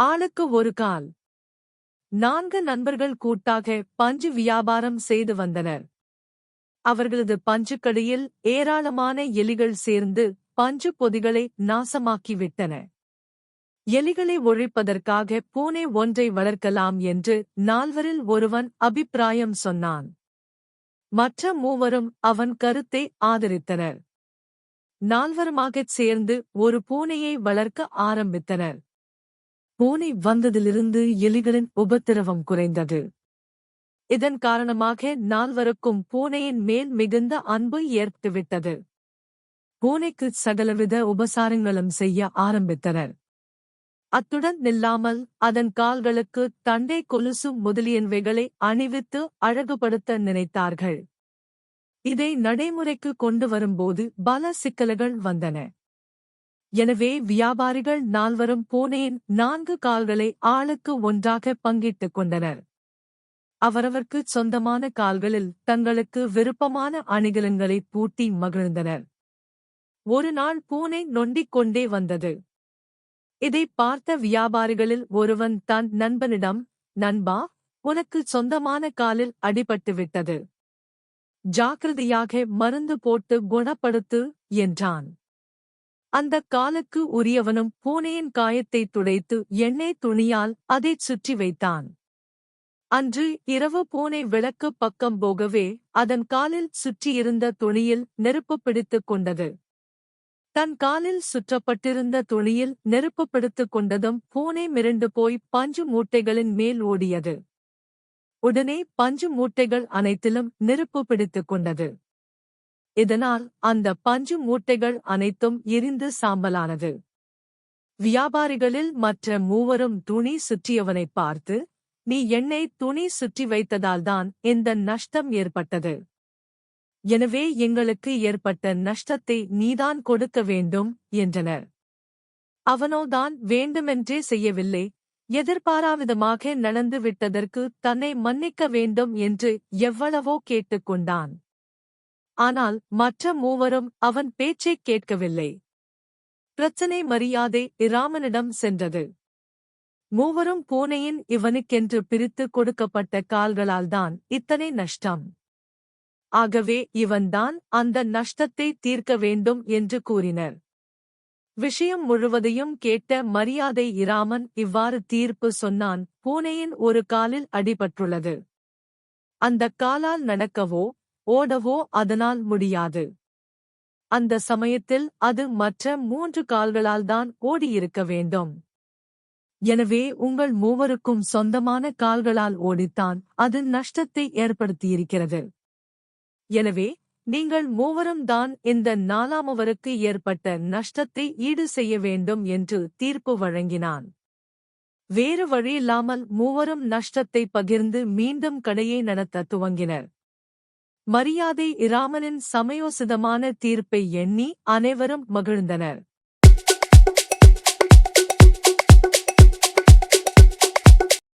ஆளுக்கு ஒரு கால். நான்கு நண்பர்கள் கூட்டாக பஞ்சு வியாபாரம் செய்து வந்தனர். அவர்களது பஞ்சுக்கடியில் ஏராளமான எலிகள் சேர்ந்து பஞ்சு பொதிகளை நாசமாக்கிவிட்டன எலிகளை ஒழிப்பதற்காக பூனை ஒன்றை வளர்க்கலாம் என்று நால்வரில் ஒருவன் அபிப்பிராயம் சொன்னான். மற்ற மூவரும் அவன் கருத்தை ஆதரித்தனர். நால்வருமாகச் சேர்ந்து ஒரு பூனையை வளர்க்க ஆரம்பித்தனர். பூனை வந்ததிலிருந்து எலிகளின் உபத்திரவம் குறைந்தது. இதன் காரணமாக நால்வருக்கும் பூனையின் மேல் மிகுந்த அன்பு ஏற்பட்டுவிட்டது. பூனைக்கு சகலவித உபசாரங்களும் செய்ய ஆரம்பித்தனர். அத்துடன் நில்லாமல் அதன் கால்களுக்கு தண்டை கொலுசு முதலியன்வைகளை அணிவித்து அழகுபடுத்த நினைத்தார்கள். இதை நடைமுறைக்கு கொண்டு வரும்போது பல சிக்கல்கள் வந்தன. எனவே வியாபாரிகள் நால்வரும் பூனையின் நான்கு கால்களை ஆளுக்கு ஒன்றாக பங்கிட்டுக் கொண்டனர். அவரவர்க்குச் சொந்தமான கால்களில் தங்களுக்கு விருப்பமான அணிகலன்களை பூட்டி மகிழ்ந்தனர். ஒரு நாள் பூனை நொண்டிக் கொண்டே வந்தது. இதை பார்த்த வியாபாரிகளில் ஒருவன் தன் நண்பனிடம் நண்பா உனக்கு சொந்தமான காலில் அடிபட்டு விட்டது. ஜாக்கிரதையாக மருந்து போட்டு குணப்படுத்து என்றான். அந்த காலுக்கு உரியவனும் பூனையின் காயத்தை துடைத்து எண்ணெய் துணியால் அதைச் சுற்றி வைத்தான். அன்று இரவு பூனை விளக்கு பக்கம் போகவே அதன் காலில் சுற்றியிருந்த துணியில் நெருப்பு பிடித்துக் கொண்டது. தன் காலில் சுற்றப்பட்டிருந்த துணியில் நெருப்பு பிடித்துக் கொண்டதும் பூனை மிரண்டு போய் பஞ்சு மூட்டைகளின் மேல் ஓடியது. உடனே பஞ்சு மூட்டைகள் அனைத்திலும் நெருப்பு பிடித்துக் கொண்டது. இதனால் அந்த பஞ்சு மூட்டைகள் அனைத்தும் எரிந்து சாம்பலானது. வியாபாரிகளில் மற்ற மூவரும் துணி சுற்றியவனை பார்த்து நீ என்னை துணி சுற்றி வைத்ததால்தான் இந்த நஷ்டம் ஏற்பட்டது? எனவே எங்களுக்கு ஏற்பட்ட நஷ்டத்தை நீதான் கொடுக்க வேண்டும் என்றனர். அவனோதான் வேண்டுமென்றே செய்யவில்லை. எதிர்பாராவிதமாக நடந்து விட்டதற்கு தன்னை மன்னிக்க வேண்டும் என்று எவ்வளவோ கேட்டுக்கொண்டான். ஆனால் மற்ற மூவரும் அவன் பேச்சைக் கேட்கவில்லை. பிரச்சனை மரியாதை இராமனிடம் சென்றது. மூவரும் பூனையின் இவனுக்கென்று பிரித்து கொடுக்கப்பட்ட கால்களால்தான் இத்தனை நஷ்டம். ஆகவே இவன்தான் அந்த நஷ்டத்தை தீர்க்க வேண்டும் என்று கூறினர். விஷயம் முழுவதையும் கேட்ட மரியாதை இராமன் இவ்வாறு தீர்ப்பு சொன்னான் பூனையின் ஒரு காலில் அடிபட்டுள்ளது. அந்த காலால் நடக்கவோ ஓடவோ அதனால் முடியாது. அந்த சமயத்தில் அது மற்ற மூன்று கால்களால் தான் ஓடியிருக்க வேண்டும். எனவே உங்கள் மூவருக்கும் சொந்தமான கால்களால் ஓடித்தான் அது நஷ்டத்தை ஏற்படுத்தியிருக்கிறது. எனவே நீங்கள் மூவரும் தான் இந்த நாலாமவருக்கு ஏற்பட்ட நஷ்டத்தை ஈடு செய்ய வேண்டும் என்று தீர்ப்பு வழங்கினான். வேறு வழியில்லாமல் மூவரும் நஷ்டத்தை பகிர்ந்து மீண்டும் கடையை நடத்த துவங்கினர். மரியாதை இராமனின் சமயோசிதமான தீர்ப்பை எண்ணி அனைவரும் மகிழ்ந்தனர்.